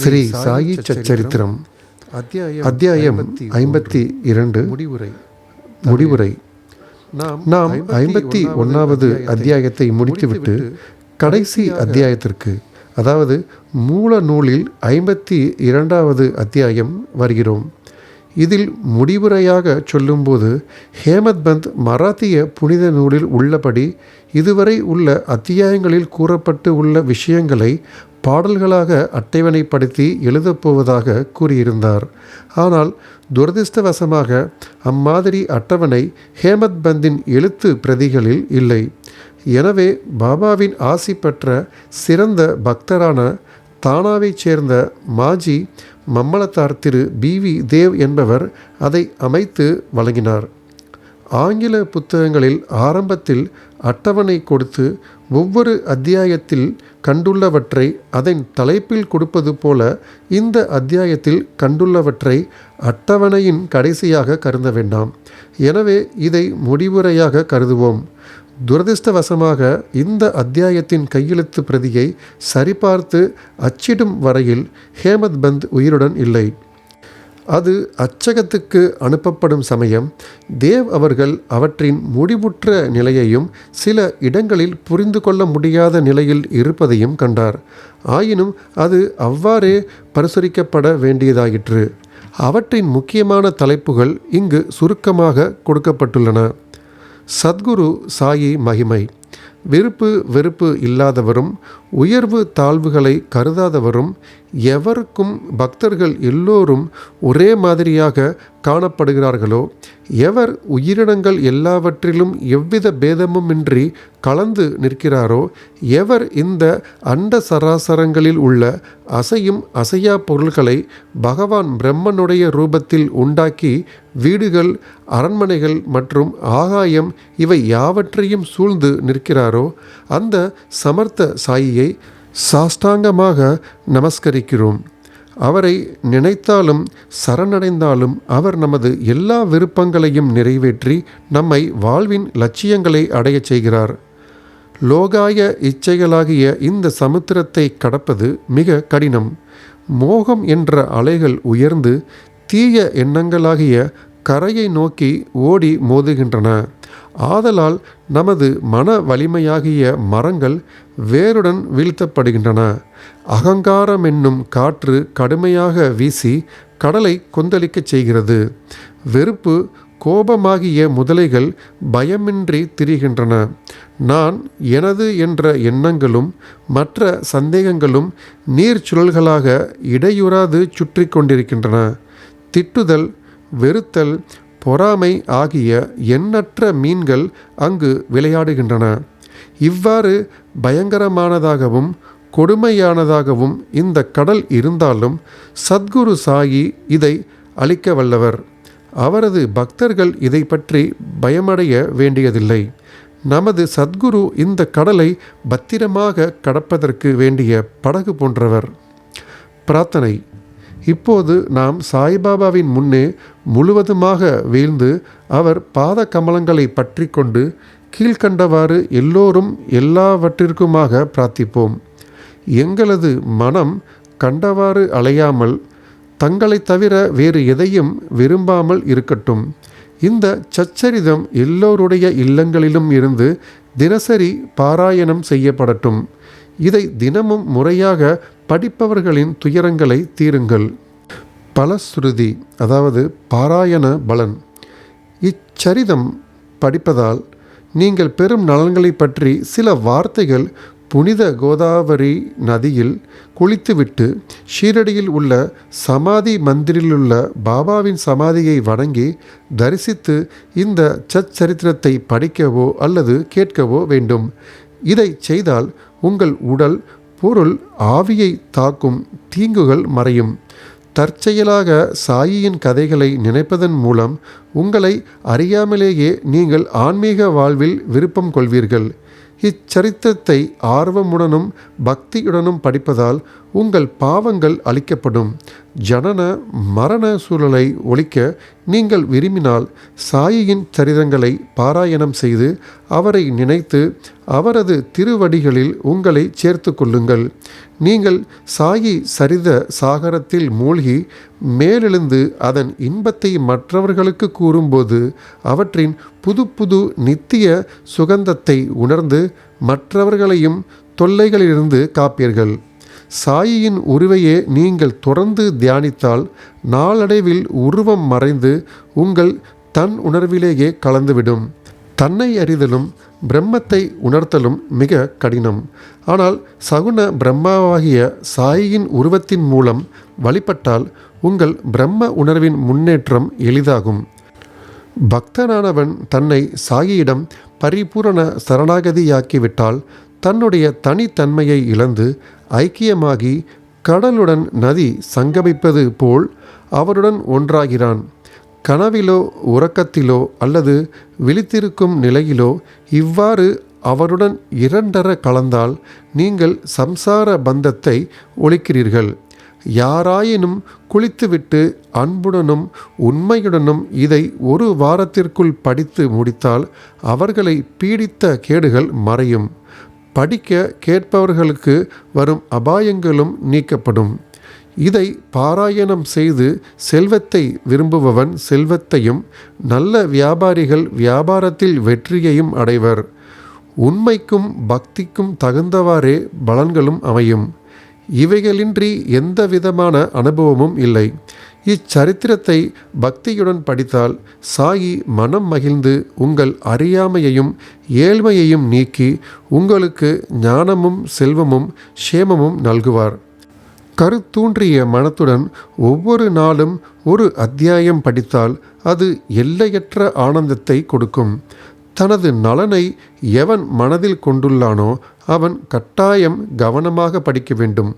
ஸ்ரீ சாயி சச்சரித்திரம் அத்தியாயம் ஐம்பத்தி இரண்டு முடிவுரை. முடிவுரை. நாம் ஐம்பத்தி ஒன்றாவது அத்தியாயத்தை முடித்துவிட்டு கடைசி அத்தியாயத்திற்கு அதாவது மூல நூலில் ஐம்பத்தி இரண்டாவது அத்தியாயம் வருகிறோம். இதில் முடிவுரையாக சொல்லும்போது ஹேமத் பந்த் மராத்திய புனித நூலில் உள்ளபடி இதுவரை உள்ள அத்தியாயங்களில் கூறப்பட்டு உள்ள விஷயங்களை பாடல்களாக அட்டவணைப்படுத்தி எழுதப்போவதாக கூறியிருந்தார். ஆனால் துரதிர்ஷ்டவசமாக அம்மாதிரி அட்டவணை ஹேமத் பந்தின் எழுத்து பிரதிகளில் இல்லை. எனவே பாபாவின் ஆசி பெற்ற சிறந்த பக்தரான தானாவைச் சேர்ந்த மாஜி மம்மலத்தார் திரு பி வி தேவ் என்பவர் அதை அமைத்து வழங்கினார். ஆங்கில புத்தகங்களில் ஆரம்பத்தில் அட்டவணை கொடுத்து ஒவ்வொரு அத்தியாயத்தில் கண்டுள்ளவற்றை அதன் தலைப்பில் கொடுப்பது போல இந்த அத்தியாயத்தில் கண்டுள்ளவற்றை அட்டவணையின் கடைசியாக கருத வேண்டாம். எனவே இதை முடிவுரையாக கருதுவோம். துரதிர்ஷ்டவசமாக இந்த அத்தியாயத்தின் கையெழுத்து பிரதியை சரிபார்த்து அச்சிடும் வரையில் ஹேமத் பந்த் உயிருடன் இல்லை. அது அச்சகத்துக்கு அனுப்பப்படும் சமயம். தேவ் அவர்கள் அவற்றின் முடிவுற்ற நிலையையும் சில இடங்களில் புரிந்து கொள்ள முடியாத நிலையில் இருப்பதையும் கண்டார். ஆயினும் அது அவ்வாறே பரிசரிக்கப்பட வேண்டியதாயிற்று. அவற்றின் முக்கியமான தலைப்புகள் இங்கு சுருக்கமாக கொடுக்கப்பட்டுள்ளன. சத்குரு சாயி மகிமை. விருப்பு வெறுப்பு இல்லாதவரும் உயர்வு தாழ்வுகளை கருதாதவரும் எவருக்கும் பக்தர்கள் எல்லோரும் ஒரே மாதிரியாக காணப்படுகிறார்களோ எவர் உயிரினங்கள் எல்லாவற்றிலும் எவ்வித பேதமுமின்றி கலந்து நிற்கிறாரோ எவர் இந்த அண்ட சராசரங்களில் உள்ள அசையும் அசையா பொருள்களை பகவான் பிரம்மனுடைய ரூபத்தில் உண்டாக்கி வீடுகள் அரண்மனைகள் மற்றும் ஆகாயம் இவை யாவற்றையும் சூழ்ந்து நிற்கிறாரோ அந்த சமர்த்த சாயியை சாஷ்டாங்கமாக நமஸ்கரிக்கிறோம். அவரை நினைத்தாலும் சரணடைந்தாலும் அவர் நமது எல்லா விருப்பங்களையும் நிறைவேற்றி நம்மை வாழ்வின் லட்சியங்களை அடையச் செய்கிறார். லோகாய இச்சைகளாகிய இந்த சமுத்திரத்தை கடப்பது மிக கடினம். மோகம் என்ற அலைகள் உயர்ந்து தீய எண்ணங்களாகிய கரையை நோக்கி ஓடி மோதுகின்றன. ஆதலால் நமது மன வலிமையாகிய மரங்கள் வேருடன் வீழ்த்தப்படுகின்றன. அகங்காரம் என்னும் காற்று கடுமையாக வீசி கடலை கொந்தளிக்கச் செய்கிறது. வெறுப்பு கோபமாகிய முதலைகள் பயமின்றி திரிகின்றன. நான் எனது என்ற எண்ணங்களும் மற்ற சந்தேகங்களும் நீர் சுழல்களாக இடையுறாது சுற்றி கொண்டிருக்கின்றன. திட்டுதல் வெறுத்தல் பொறாமை ஆகிய எண்ணற்ற மீன்கள் அங்கு விளையாடுகின்றன. இவ்வாறு பயங்கரமானதாகவும் கொடுமையானதாகவும் இந்த கடல் இருந்தாலும் சத்குரு சாயி இதை அளிக்க வல்லவர். அவரது பக்தர்கள் இதை பற்றி பயமடைய வேண்டியதில்லை. நமது சத்குரு இந்த கடலை பத்திரமாக கடப்பதற்கு வேண்டிய படகு போன்றவர். பிரார்த்தனை. இப்போது நாம் சாய்பாபாவின் முன்னே முழுவதுமாக வீழ்ந்து அவர் பாத கமலங்களை பற்றி கொண்டு கீழ்கண்டவாறு எல்லோரும் எல்லாவற்றிற்குமாக பிரார்த்திப்போம். எங்களது மனம் கண்டவாறு அலையாமல் தங்களை தவிர வேறு எதையும் விரும்பாமல் இருக்கட்டும். இந்த சச்சரிதம் எல்லோருடைய இல்லங்களிலும் இருந்து தினசரி பாராயணம் செய்யப்படட்டும். இதை தினமும் முறையாக படிப்பவர்களின் துயரங்களை தீருங்கள். பலஸ்ருதி அதாவது பாராயண பலன். இச்சரிதம் படிப்பதால் நீங்கள் பெறும் நலன்களை பற்றி சில வார்த்தைகள் புனித கோதாவரி நதியில் குளித்துவிட்டு ஷீரடியில் உள்ள சமாதி மந்திரிலுள்ள பாபாவின் சமாதியை வணங்கி தரிசித்து இந்த சச்சரித்திரத்தை படிக்கவோ அல்லது கேட்கவோ வேண்டும். இதை செய்தால் உங்கள் உடல் பொருள் ஆவியை தாக்கும் தீங்குகள் மறையும். தற்செயலாக சாயியின் கதைகளை நினைப்பதன் மூலம் உங்களை அறியாமலேயே நீங்கள் ஆன்மீக வாழ்வில் விருப்பம் கொள்வீர்கள். இச்சரித்திரத்தை ஆர்வமுடனும் பக்தியுடனும் படிப்பதால் உங்கள் பாவங்கள் அளிக்கப்படும் ஜனன மரண சூழலை ஒழிக்க நீங்கள் விரும்பினால் சாயியின் சரிதங்களை பாராயணம் செய்து அவரை நினைத்து அவரது திருவடிகளில் உங்களை சேர்த்து கொள்ளுங்கள். நீங்கள் சாயி சரித சாகரத்தில் மூழ்கி மேலெழுந்து அதன் இன்பத்தை மற்றவர்களுக்கு கூறும்போது அவற்றின் புது புது நித்திய சுகந்தத்தை உணர்ந்து மற்றவர்களையும் தொல்லைகளிலிருந்து காப்பீர்கள். சாயியின் உருவையே நீங்கள் தொடர்ந்து தியானித்தால் நாளடைவில் உருவம் மறைந்து உங்கள் தன் உணர்விலேயே கலந்துவிடும். தன்னை அறிதலும் பிரம்மத்தை உணர்த்தலும் மிக கடினம். ஆனால் சகுன பிரம்மாவாகிய சாயியின் உருவத்தின் மூலம் வழிபட்டால் உங்கள் பிரம்ம உணர்வின் முன்னேற்றம் எளிதாகும். பக்தனானவன் தன்னை சாயியிடம் பரிபூரண சரணாகதியாக்கிவிட்டால் தன்னுடைய தனித்தன்மையை இழந்து ஐக்கியமாகி கடலுடன் நதி சங்கமிப்பது போல் அவருடன் ஒன்றாகிறான். கனவிலோ உறக்கத்திலோ அல்லது விழித்திருக்கும் நிலையிலோ இவ்வாறு அவருடன் இரண்டர கலந்தால் நீங்கள் சம்சார பந்தத்தை ஒழிக்கிறீர்கள். யாராயினும் குளித்துவிட்டு அன்புடனும் உண்மையுடனும் இதை ஒரு வாரத்திற்குள் படித்து முடித்தால் அவர்களை பீடித்த கேடுகள் மறையும். படிக்க கேட்பவர்களுக்கு வரும் அபாயங்களும் நீக்கப்படும். இதை பாராயணம் செய்து செல்வத்தை விரும்புபவன் செல்வத்தையும் நல்ல வியாபாரிகள் வியாபாரத்தில் வெற்றியையும் அடைவர். உண்மைக்கும் பக்திக்கும் தகுந்தவாறே பலன்களும் அமையும். இவைகளின்றி எந்த விதமான அனுபவமும் இல்லை. இச்சரித்திரத்தை பக்தியுடன் படித்தால் சாயி மனம் மகிழ்ந்து உங்கள் அறியாமையையும் ஏழ்மையையும் நீக்கி உங்களுக்கு ஞானமும் செல்வமும் க்ஷேமமும் நல்குவார். கருத்தூன்றிய மனத்துடன் ஒவ்வொரு நாளும் ஒரு அத்தியாயம் படித்தால் அது எல்லையற்ற ஆனந்தத்தை கொடுக்கும். தனது நலனை எவன் மனதில் கொண்டுள்ளானோ அவன் கட்டாயம் கவனமாக படிக்க வேண்டும்.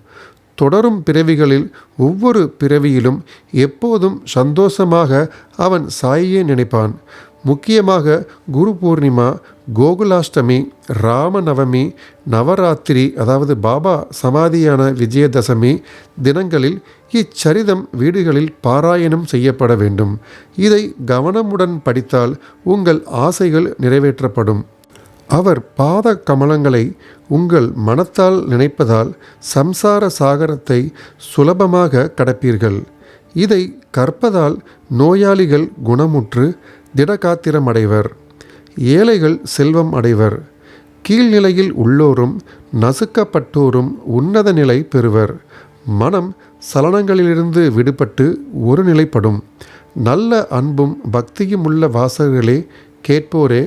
தொடரும் பிறவிகளில் ஒவ்வொரு பிறவியிலும் எப்போதும் சந்தோஷமாக அவன் சாயியே நினைப்பான். முக்கியமாக குரு பூர்ணிமா கோகுலாஷ்டமி ராமநவமி நவராத்திரி அதாவது பாபா சமாதியான விஜயதசமி தினங்களில் இச்சரிதம் வீடுகளில் பாராயணம் செய்யப்பட வேண்டும். இதை கவனமுடன் படித்தால் உங்கள் ஆசைகள் நிறைவேற்றப்படும். அவர் பாத கமலங்களை உங்கள் மனத்தால் நினைப்பதால் சம்சார சாகரத்தை சுலபமாக கடப்பீர்கள். இதை கற்பதால் நோயாளிகள் குணமுற்று திடகாத்திரம் அடைவர் ஏழைகள் செல்வம் அடைவர். கீழ்நிலையில் உள்ளோரும் நசுக்கப்பட்டோரும் உன்னத நிலை பெறுவர். மனம் சலனங்களிலிருந்து விடுபட்டு ஒரு நிலைப்படும் நல்ல அன்பும் பக்தியும் உள்ள வாசகர்களே கேட்போரே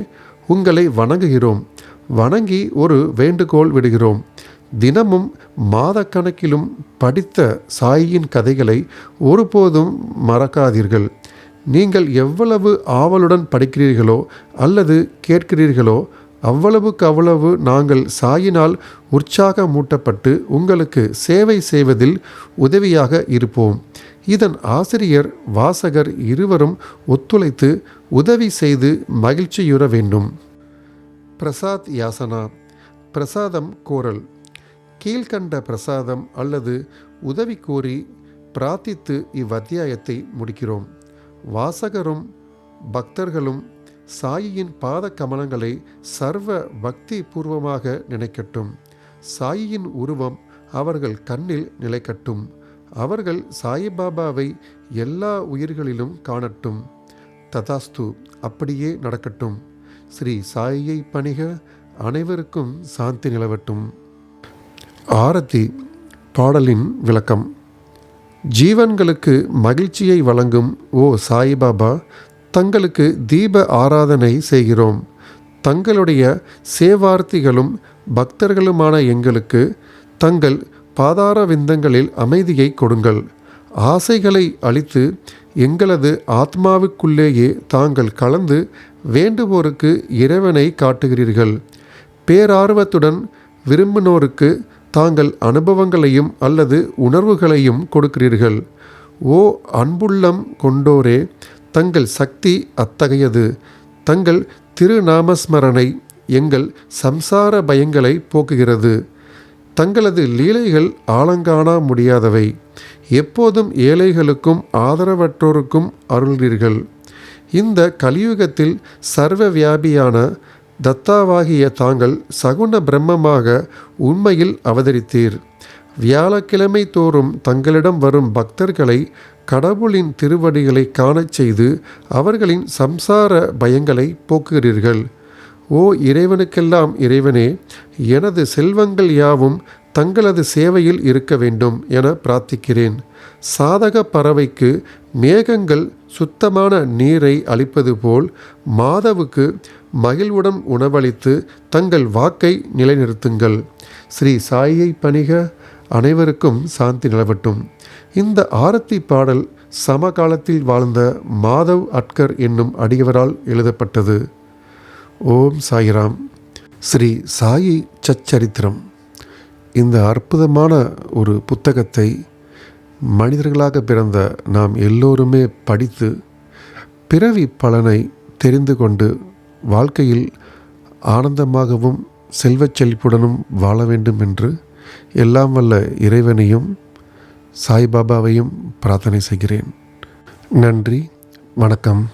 உங்களை வணங்குகிறோம். வணங்கி ஒரு வேண்டுகோள் விடுகிறோம். தினமும் மாதக்கணக்கிலும் படித்த சாயியின் கதைகளை ஒருபோதும் மறக்காதீர்கள். நீங்கள் எவ்வளவு ஆவலுடன் படிக்கிறீர்களோ அல்லது கேட்கிறீர்களோ அவ்வளவுக்கு அவ்வளவு நாங்கள் சாயினால் உற்சாக மூட்டப்பட்டு உங்களுக்கு சேவை செய்வதில் உதவியாக இருப்போம். இதன் ஆசிரியர் வாசகர் இருவரும் ஒத்துழைத்து உதவி செய்து மகிழ்ச்சியுற வேண்டும். பிரசாத் யாசனா பிரசாதம் கோரல். கீழ்கண்ட பிரசாதம் அல்லது உதவி கோரி பிரார்த்தித்து இவ்வத்தியாயத்தை முடிக்கிறோம். வாசகரும் பக்தர்களும் சாயியின் பாத கமலங்களை சர்வ பக்தி பூர்வமாக நினைக்கட்டும். சாயியின் உருவம் அவர்கள் கண்ணில் நிலைக்கட்டும். அவர்கள் சாயிபாபாவை எல்லா உயிர்களிலும் காணட்டும். ததாஸ்து அப்படியே நடக்கட்டும். ஸ்ரீ சாயியை பணிக அனைவருக்கும் சாந்தி நிலவட்டும். ஆரத்தி பாடலின் விளக்கம். ஜீவன்களுக்கு மகிழ்ச்சியை வழங்கும் ஓ சாய்பாபா தங்களுக்கு தீப ஆராதனை செய்கிறோம். தங்களுடைய சேவார்த்திகளும் பக்தர்களுமான எங்களுக்கு தங்கள் பாதார விந்தங்களில் அமைதியை கொடுங்கள். ஆசைகளை அளித்து எங்களது ஆத்மாவுக்குள்ளேயே தாங்கள் கலந்து வேண்டுவோருக்கு இறைவனை காட்டுகிறீர்கள். பேரார்வத்துடன் விரும்பினோருக்கு தாங்கள் அனுபவங்களையும் அல்லது உணர்வுகளையும் கொடுக்கிறீர்கள். ஓ அன்புள்ளம் கொண்டோரே தங்கள் சக்தி அத்தகையது. தங்கள் திருநாமஸ்மரணை எங்கள் சம்சார பயங்களை போக்குகிறது. தங்களது லீலைகள் ஆலங்காண முடியாதவை. எப்போதும் ஏழைகளுக்கும் ஆதரவற்றோருக்கும் அருள்கிறீர்கள் இந்த கலியுகத்தில் சர்வ வியாபியான தத்தாவாகிய தாங்கள் சகுன பிரம்மமாக உண்மையில் அவதரித்தீர். வியாழக்கிழமை தோறும் தங்களிடம் வரும் பக்தர்களை கடவுளின் திருவடிகளை காணச் செய்து அவர்களின் சம்சார பயங்களை போக்குகிறீர்கள். ஓ இறைவனுக்கெல்லாம் இறைவனே எனது செல்வங்கள் யாவும் தங்களது சேவையில் இருக்க வேண்டும் என பிரார்த்திக்கிறேன். சாதக பறவைக்கு மேகங்கள் சுத்தமான நீரை அளிப்பது போல் மாதவுக்கு மகிழ்வுடன் உணவளித்து தங்கள் வாக்கை நிலைநிறுத்துங்கள். ஸ்ரீ சாயியை பணிக அனைவருக்கும் சாந்தி நிலவட்டும். இந்த ஆரத்தி பாடல் சமகாலத்தில் வாழ்ந்த மாதவ் அட்கர் என்னும் அடியவரால் எழுதப்பட்டது. ஓம் சாய்ராம். ஸ்ரீ சாயி சச்சரித்திரம். இந்த அற்புதமான ஒரு புத்தகத்தை மனிதர்களாக பிறந்த நாம் எல்லோருமே படித்து பிறவி பலனை தெரிந்து கொண்டு வாழ்க்கையில் ஆனந்தமாகவும் செல்வச் செழிப்புடனும் வாழ வேண்டும் என்று எல்லாம் வல்ல இறைவனையும் சாய்பாபாவையும் பிரார்த்தனை செய்கிறேன். நன்றி வணக்கம்.